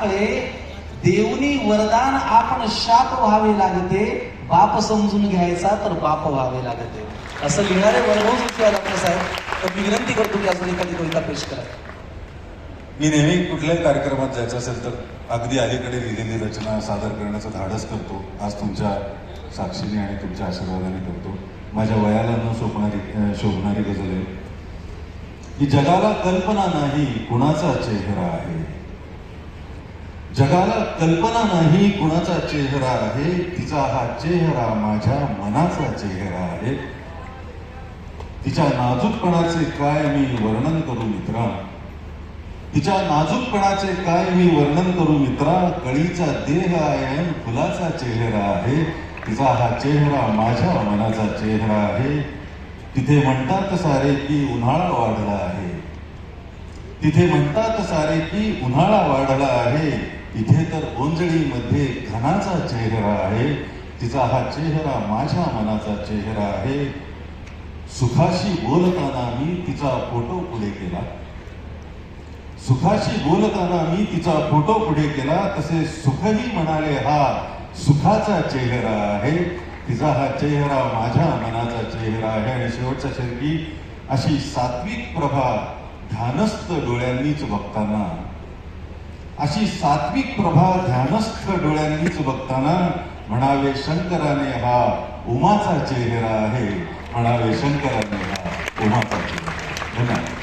कळे देवनी वरदान आपण शाप व्हावे लागते बाप समजून घ्यायचा तर बाप व्हावे लागते. असं लिहिणारे वैभव जोशी डॉक्टर साहेब. तर मी विनंती करतो की अजून एखादी कविता पेश करा. मी नेहमी कुठल्याही कार्यक्रमात जायचं असेल तर अगदी अलीकडे लिहिलेली रचना सादर करण्याचं धाडस करतो. आज तुमच्या साक्षीने आणि तुमच्या आशीर्वादाने करतो. माझ्या वयाला न शोभणारी शोभणारी गजल आहे. की जगाला कल्पना नाही कुणाचा चेहरा आहे? जगाला कल्पना नाही कुणाचा चेहरा आहे तिचा हा चेहरा माझ्या मनाचा चेहरा आहे. तिच्या नाजूकपणाचे काय मी वर्णन करू मित्रा? तिच्या नाजूकपणाचे काय मी वर्णन करू मित्रा? कळीचा देह आहे फुलाचा चेहरा आहे. तिचा हा चेहरा माझ्या मनाचा चेहरा आहे. तिथे म्हणतात सारे की उन्हाळा वाढला आहे. तिथे म्हणतात सारे की उन्हाळा वाढला आहे. ओंजळीमध्ये चेहरा आहे. तिचा हा चेहरा माझ्या मनाचा चेहरा आहे. सुखाशी बोलताना मी तिचा फोटो पुढे केला. सुखाशी बोलताना मी तिचा फोटो पुढे केला. तसे सुखही म्हणाले हा सुखाचा चेहरा आहे. तिचा हा चेहरा माझ्या मनाचा चेहरा आहे. आणि शेवटच्या शेवटी अशी सात्विक प्रभा ध्यानस्थ डोळ्यांनीच बघताना अशी सात्विक प्रभा ध्यानस्थ डोळ्यांनीच बघताना म्हणावे शंकराने हा उमाचा चेहरा आहे. म्हणावे शंकराने हा उमाचा चेहरा धन्यवाद.